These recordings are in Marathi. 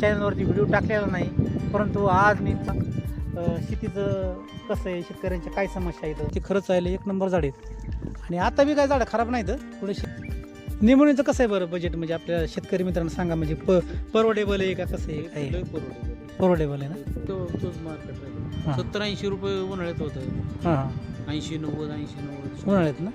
चॅनलवरती व्हिडिओ टाकलेला नाही. परंतु आज मी शेतीचं कसं आहे शेतकऱ्यांच्या काय समस्या आहेत ते खरंच आहे एक नंबर झाड आहेत. आणि आता बी काय झाडं खराब नाहीत थोडेसे निमोनीचं कसं आहे बरं बजेट म्हणजे आपल्या शेतकरी मित्रांना सांगा म्हणजे प परवडेबल आहे का कसं आहे? परवडेबल आहे. ना? तो तोच मार्केट सत्तर ऐंशी रुपये उन्हाळ्यात होतं. हां. ऐंशी नव्वद ऐंशी नव्वद. उन्हाळ्यात ना.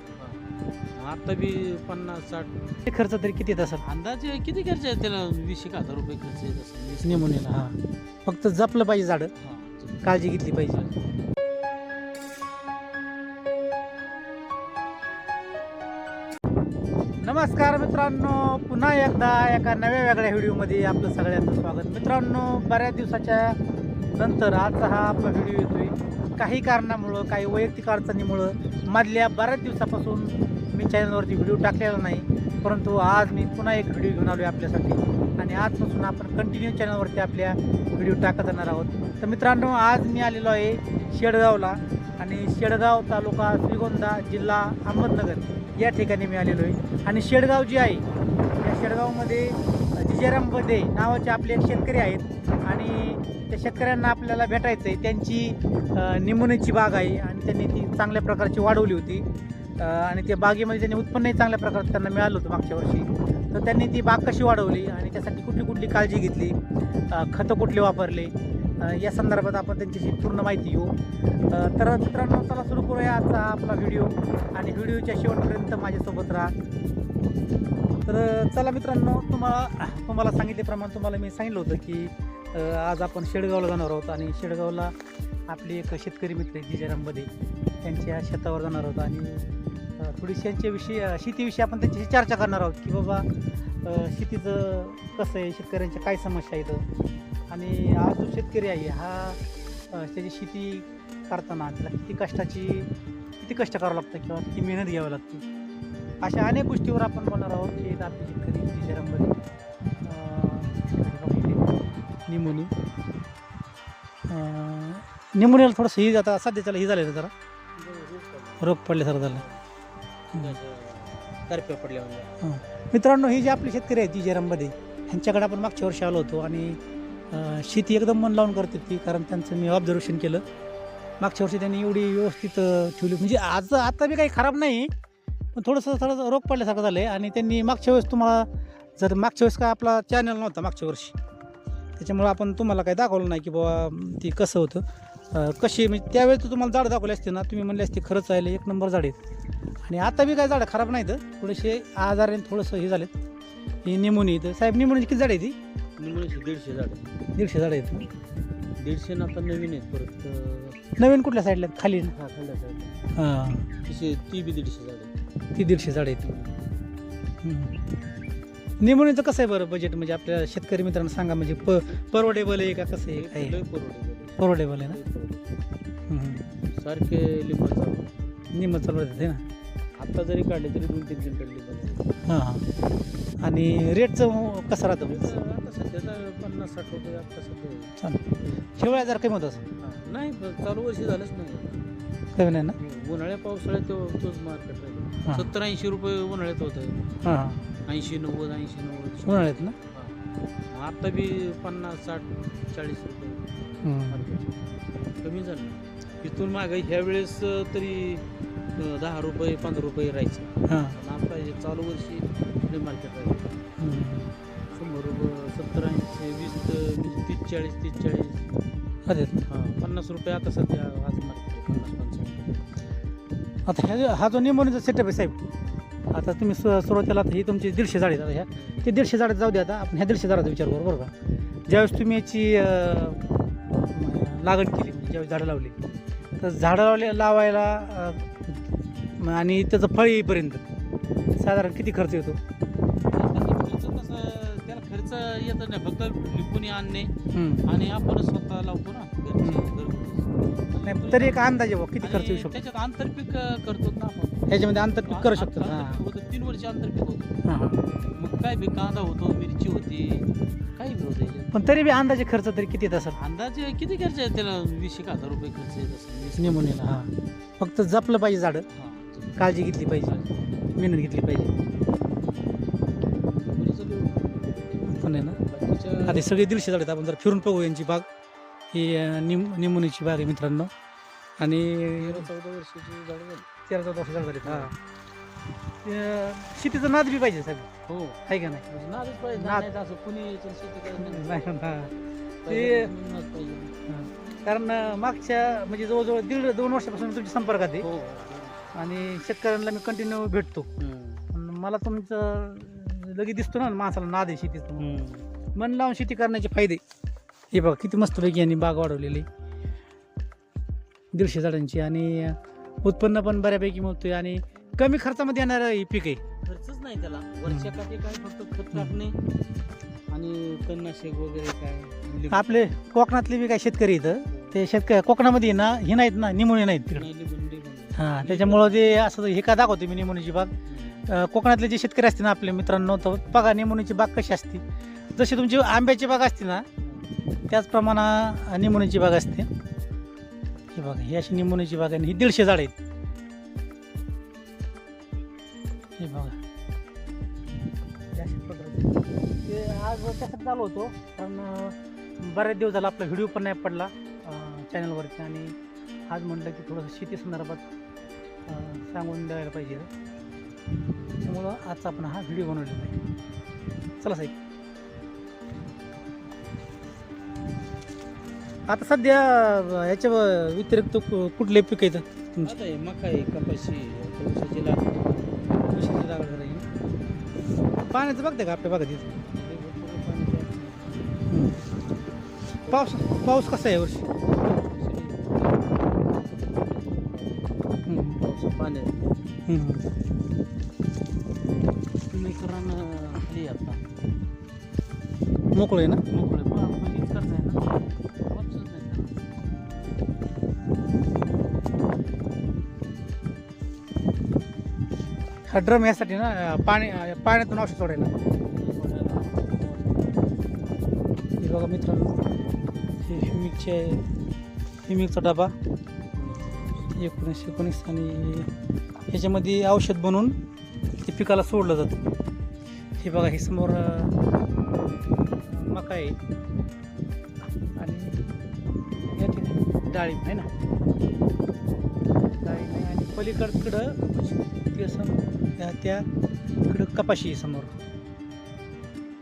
आता बी पन्नास साठ. ते खर्च तरी किती येत असेल? अंदाजे किती खर्च आहे त्याला? वीस एक हजार रुपये खर्च येत असेल. वीस- हां. फक्त जपलं पाहिजे झाडं. हा. काळजी घेतली पाहिजे. नमस्कार मित्रांनो. पुन्हा एकदा एका नव्या वेगळ्या व्हिडिओमध्ये आपलं सगळ्यांचं स्वागत. मित्रांनो बऱ्याच दिवसाच्या नंतर आजचा हा आपला व्हिडिओ येतोय. काही कारणामुळं काही वैयक्तिक अडचणीमुळं मधल्या बऱ्याच दिवसापासून मी चॅनलवरती व्हिडिओ टाकलेला नाही. परंतु आज मी पुन्हा एक व्हिडिओ घेऊन आलो आहे आपल्यासाठी. आणि आजपासून आपण कंटिन्यू चॅनलवरती आपल्या व्हिडिओ टाकत जाणार आहोत. तर मित्रांनो आज मी आलेलो आहे शेडगावला. आणि शेडगाव तालुका श्रीगोंदा जिल्हा अहमदनगर या ठिकाणी मी आलेलो आहे. आणि शेडगाव जी आहे या शेडगावमध्ये जिजाराम बडे नावाचे आपले एक शेतकरी आहेत. आणि त्या शेतकऱ्यांना आपल्याला भेटायचं आहे त्यांची अ, निमोनीची बाग आहे आणि त्यांनी ती चांगल्या प्रकारची वाढवली होती. आणि त्या बागेमध्ये त्यांनी उत्पन्नही चांगल्या प्रकारे त्यांना मिळालं होतं मागच्या वर्षी. तर त्यांनी ती बाग कशी वाढवली आणि त्यासाठी कुठली कुठली काळजी घेतली? खतं कुठले वापरले? या संदर्भात आपण त्यांच्याशी पूर्ण माहिती घेऊ. तर मित्रांनो चला सुरू करूया आजचा आपला व्हिडिओ. आणि व्हिडिओच्या शेवटपर्यंत माझ्यासोबत राहा. तर चला मित्रांनो तुम्हाला तुम्हाला सांगितल्याप्रमाणे तुम्हाला मी सांगितलं होतं की आज आपण शेडगावला जाणार आहोत आणि शेडगावला आपली एक शेतकरी मित्र आहे जिजाराम त्यांच्या शेतावर जाणार आहोत आणि थोडीशी यांच्याविषयी शेतीविषयी आपण त्यांच्याशी चर्चा करणार आहोत की बाबा शेतीचं कसं आहे शेतकऱ्यांच्या काय समस्या आहेत. आणि हा जो शेतकरी आहे हा त्याची शेती करताना त्याला किती कष्टाची किती कष्ट करावं लागतं किंवा किती मेहनत घ्यावी लागते. अशा अनेक गोष्टीवर आपण बोलणार आहोत की आपली शेतकरी जिजाराममध्ये निमोनी. निमोनियाला थोडंसं ही आता सध्या त्याला ही झालं जरा. रोग पडल्यासारखं झालं करप्या पडल्या मित्रांनो ही जी आपली शेतकरी आहेत जिजाराममध्ये ह्यांच्याकडे आपण मागच्या वर्षी आलो होतो आणि शेती एकदम मन लावून करते ती कारण त्यांचं मी ऑब्झर्वेशन केलं. मागच्या वर्षी त्यांनी एवढी व्यवस्थित ठेवली. म्हणजे आज आता बी काही खराब नाही पण थोडंसं थोडंसं रोग पडल्यासारखं झालं आहे आणि त्यांनी मागच्या वेळेस तुम्हाला जर मागच्या वेळेस काय आपला चॅनल नव्हता मागच्या वर्षी त्याच्यामुळं आपण तुम्हाला काही दाखवलं नाही की बाबा ती कसं होतं. कशी म्हणजे त्यावेळेस तुम्हाला झाडं दाखवले असते ना तुम्ही म्हणले असते खरंच आहे एक नंबर झाड आहेत. आणि आता बी काय झाडं खराब नाहीत थोडेसे आजाराने थोडंसं हे झालेत. ही निमोनी तर साहेब निमोनीची किती झाड आहे ती निमोनीची दीडशे झाड. दीडशे झाड आहेत. दीडशे ना आता नवीन आहेत परत नवीन कुठल्या साईडला आहेत? खाली? हा थंड साईड हां. ती बी दीडशे झाड ती दीडशे झाड आहेत. निमोनीचं कसं आहे बरं बजेट म्हणजे आपल्या शेतकरी मित्रांना सांगा म्हणजे प परवडेबल आहे का कसं आहे? काय लय आहे? परवडेबल आहे ना. हम्म. सारखे लिंबा चालू निम चालवत आहे ना? आता जरी काढले तरी दोन तीन क्विंटल लिंबा हां हां. आणि रेटचं कसं राहतं आता सध्याचा पन्नास साठ रुपये आता सध्या चालेल. शेवळ्या जर कमी होत असं हा, नाही पण चालू वर्षी झालंच नाही. कमी नाही ना? उन्हाळ्या पावसाळ्यात तो तोच मार्केट हा. सत्तर ऐंशी रुपये उन्हाळ्यात होतं हां हां. ऐंशी नव्वद ऐंशी नव्वद. उन्हाळ्यात ना? हा. आता बी पन्नास साठ चाळीस रुपये. हम्म. कमी झालं. इथून मागे ह्या वेळेस तरी अं, दहा रुपये पंधरा रुपये राहायचं. हां. पण आता हे चालू वर्षी लय मार्केट राहिलं हम्म. शंभर रुपये सत्तर ऐंशी वीस वीस तीस चाळीस तीस चाळीस. अरे. हां पन्नास रुपये आता सध्या आज मार्केट पन्नास पंचावन्न. आता ह्या हा जो निमोनीचा सेटअप आहे साहेब आता तुम्ही सु सुरुवातीला आता ही तुमची दीडशे झाड आता ह्या. ते दीडशे झाड जाऊ द्या आता. आपण ह्या दीडशे झाडाचा विचार करू बरं का. ज्यावेळेस तुम्ही याची लागण केली ज्यावेळेस झाडं लावली तर झाडं लावले लावायला आणि त्याचं फळ येईपर्यंत साधारण किती खर्च येतो? त्याला खर्च येत नाही फक्त लिंबून आणणे. आणि आपण स्वतः लावतो ना. नाही तरी एक अंदाजे किती खर्च येऊ शकतो? त्याच्यात आंतरपीक करतो ना आपण. ह्याच्यामध्ये आंतरपीक करू शकतो. हां होतं. तीन वर्ष आंतरपीक होतं. हां मग काय बी कांदा होतो मिरची होती काही बी होतं याच्यात. पण तरी बी अंदाजे खर्च तरी किती येत असेल? अंदाजे किती खर्च आहे त्याला वीस एक हजार रुपये खर्च येत असेल वीस- निमोनीला हां. फक्त जपलं पाहिजे झाडं. हां. काळजी घेतली पाहिजे. मेहनत घेतली पाहिजे. पण आहे ना? बाकीच्या हे सगळे दीडशे झाड आहेत. आपण जर फिरून बघू यांची बाग ही अं, निम निमोनीची बाग आहे मित्रांनो. आणि तेरा चौदा वर्षाची झाड झाली. तेरा चौदा वर्ष झाड झाले शेतीचा नाद बी पाहिजे साहेब. हो. आहे का नाही? म्हणजे नादच पाहिजे. नाद. नाही तर असं कुणी याच्यात शेती नाही. नाद पाहिजे. कारण अं, मागच्या म्हणजे जवळजवळ दीड दोन वर्षापासून तुमच्या संपर्कात आहे. हो. आणि शेतकऱ्यांना मी कंटिन्यू भेटतो. हम्म. पण मला तुमचं लगेच दिसतो ना माणसाला नाद आहे शेतीचं हम्म. मन लावून शेती करण्याचे फायदे. हे बघा किती मस्तपैकी यांनी बाग वाढवलेली. दीडशे झाडांची आणि उत्पन्न पण बऱ्यापैकी मिळतोय आणि कमी खर्चामध्ये येणारं हे पीक आहे. खर्चच नाही त्याला. वर्षाकाठी काय फक्त खत टाकणे आणि तणनाशक वगैरे काय. आपले कोकणातले बी काय शेतकरी इथं ते शेतकरी कोकणामध्ये ना हे नाहीत ना निमोनी नाहीत तिकडे. हां त्याच्यामुळं ते असं हे का दाखवतो मी निमोनीची बाग. कोकणातले जे शेतकरी असतील ना आपले मित्रांनो तर बघा निमोनीची बाग कशी असते. जशी तुमची आंब्याची बाग असते ना त्याचप्रमाणे निमोनीची बाग असते. हे बघा ही अशी निमोनीची बाग आहे आणि ही दीडशे झाड आहेत. हे बघा. ते आज त्यासाठी चालू होतो कारण बऱ्याच दिवस झाला आपला व्हिडिओ पण नाही पडला चॅनलवरती आणि आज म्हटलं की थोडंसं शेती संदर्भात सांगून द्यायला पाहिजे. त्यामुळं आजचा आपण हा व्हिडिओ बनवलेला आहे. चला साहेब. आता सध्या याच्या व्यतिरिक्त कु- कुठले पीक येतं तुमचे? आता हे मका आहे कपाशी ऊसाची लागवड ऊसाची लागवड करायची. पाण्याचं बघते का आपल्या भागात इथं? हे भरपूर पाणी द्यायचं. पाऊस पाऊस कसा आहे हम्म. पाऊस पाण्यात हम्म. तुम्ही करा ना खाली आता. मोकळं आहे ना? मोकळे. हा ड्रम यासाठी ना पाणी पाण्यातून औषध सोडायला. हे बघा मित्रांनो हे हिमिकचे ह्युमिकचा डबा. एकोणीस एकोणीस आणि ह्याच्यामध्ये औषध बनवून ते पिकाला सोडलं जातं. हे बघा हे समोर मका आहे. आणि या ठिकाणी डाळिंब आहे ना. डाळिंब आहे आणि पलीकडकडं ते सम त्या त्या इकडं कपाशी समोर.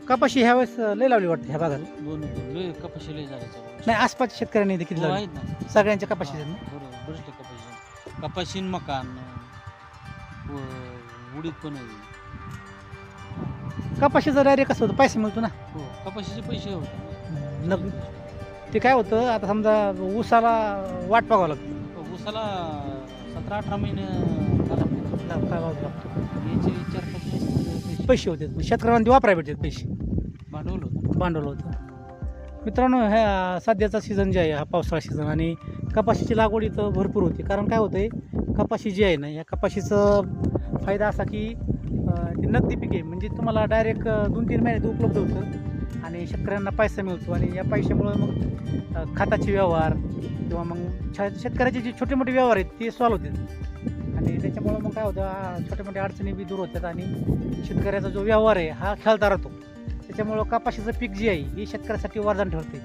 कपाशी ह्या वेळेस लय लावली वाटते ह्या भागात दोन लय कपाशी लय झाडाच्या नाही आसपासच्या शेतकऱ्यांनी देखील हो, लावली. आहेत ना. सगळ्यांच्या कपाशी आहेत ना? बरोबर कपाशी मकान व उडीद पण आहे. कपाशीचं डायरेक्ट कसं होतं? पैसे मिळतो ना? हो कपाशीचे पैसे होते. नग ते काय होतं आता समजा ऊसाला वाट बघावं लागतं. हो, ऊसाला सतरा अठरा महिने झाला. लागतं याचे चार पाच पैसे पैसे होते. शेतकऱ्यांना ते वापरायला भेटतात पैसे. भांडवल होतं. भांडवल होतं. मित्रांनो ह्या सध्याचा सीझन जे आहे हा पावसाळा सीझन आणि कपाशीची लागवड इथं भरपूर होती. कारण काय होतं आहे कपाशी जी आहे ना या कपाशीचं फायदा असा की ते नगदी पीक आहे. म्हणजे तुम्हाला डायरेक्ट दोन तीन महिन्यात उपलब्ध होतं आणि शेतकऱ्यांना पैसा मिळतो. आणि या पैशामुळं मग खताचे व्यवहार किंवा मग छ शेतकऱ्याचे जे छोटे मोठे व्यवहार आहेत ते सॉल्व्ह होतात आणि त्याच्यामुळं मग काय होतं छोट्या मोठ्या अडचणी बी दूर होतात आणि शेतकऱ्याचा जो व्यवहार आहे हा खेळता राहतो. त्याच्यामुळं कपाशीचं पीक जे आहे हे शेतकऱ्यासाठी वरदान ठरते.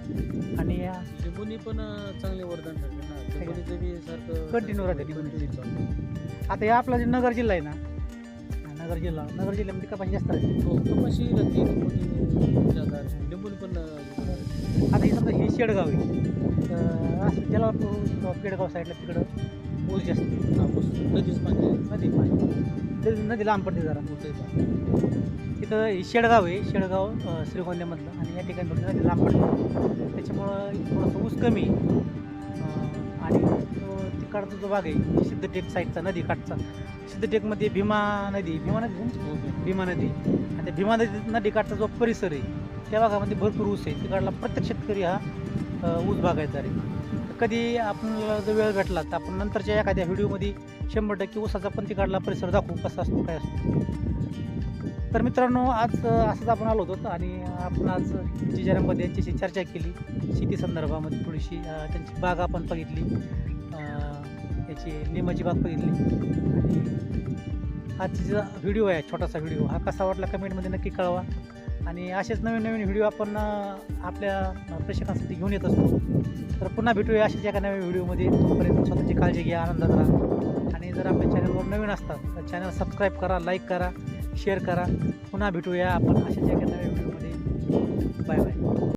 आणि या लिंबुनी पण अं, चांगले वरदान सारखं Continue राहते. आता हे आपला जे नगर जिल्हा आहे ना नगर जिल्हा नगर जिल्ह्यामध्ये कपाशी जास्त आहे हो कपाशी राहते लिंबुनी लिंबुनी पण आता हे समजा हे शेडगाव आहे. तर असं जलापूर किंवा पेडगाव साईडला तिकडं ऊस जास्त हा, नदीच पाणी नदी नदी नदी लांब पडते जरा होतंय पाणी. तिथं हे शेडगाव आहे शेडगाव श्रीगोंद्यामधलं आणि या ठिकाणी थोडी नदी लांब पडते. त्याच्यामुळं थोडंसं ऊस कमी आणि तो तिकडचा जो भाग आहे सिद्धटेक साईडचा नदी काठचा सिद्धटेकमध्ये भीमा नदी भीमा नदी? हो, हो. भीमा नदी. आणि त्या भीमा नदी नदीकाठचा जो परिसर आहे त्या भागामध्ये भरपूर ऊस आहे. तिकडला प्रत्येक शेतकरी हा ऊस बागायतदार आहे. तर कधी आपल्याला जर वेळ भेटला तर आपण नंतरच्या एखाद्या व्हिडिओमध्ये शंभर टक्के ऊसाचा पण परिसर दाखवू कसा असतो काय असतो. तर मित्रांनो आज असंच आपण आलो होतो आणि आपण आज जिजाराममध्ये यांच्याशी चर्चा केली. शेती संदर्भामध्ये थोडीशी त्यांची बाग आपण बघितली. याची लिंबाची बाग बघितली. आणि आजचा व्हिडिओ आहे छोटासा व्हिडिओ. हा कसा वाटला कमेंटमध्ये नक्की कळवा. आणि असेच नवीन नवीन व्हिडिओ आपण आपल्या प्रेक्षकांसाठी घेऊन येत असतो. तर पुन्हा भेटूया अशाच एका नव्या व्हिडिओमध्ये. तोपर्यंत स्वतःची काळजी घ्या आनंदात राहा. आणि जर आपल्या चॅनलवर नवीन असतात तर चॅनल सबस्क्राईब करा लाईक करा शेअर करा. पुन्हा भेटूया आपण अशाच एका नव्या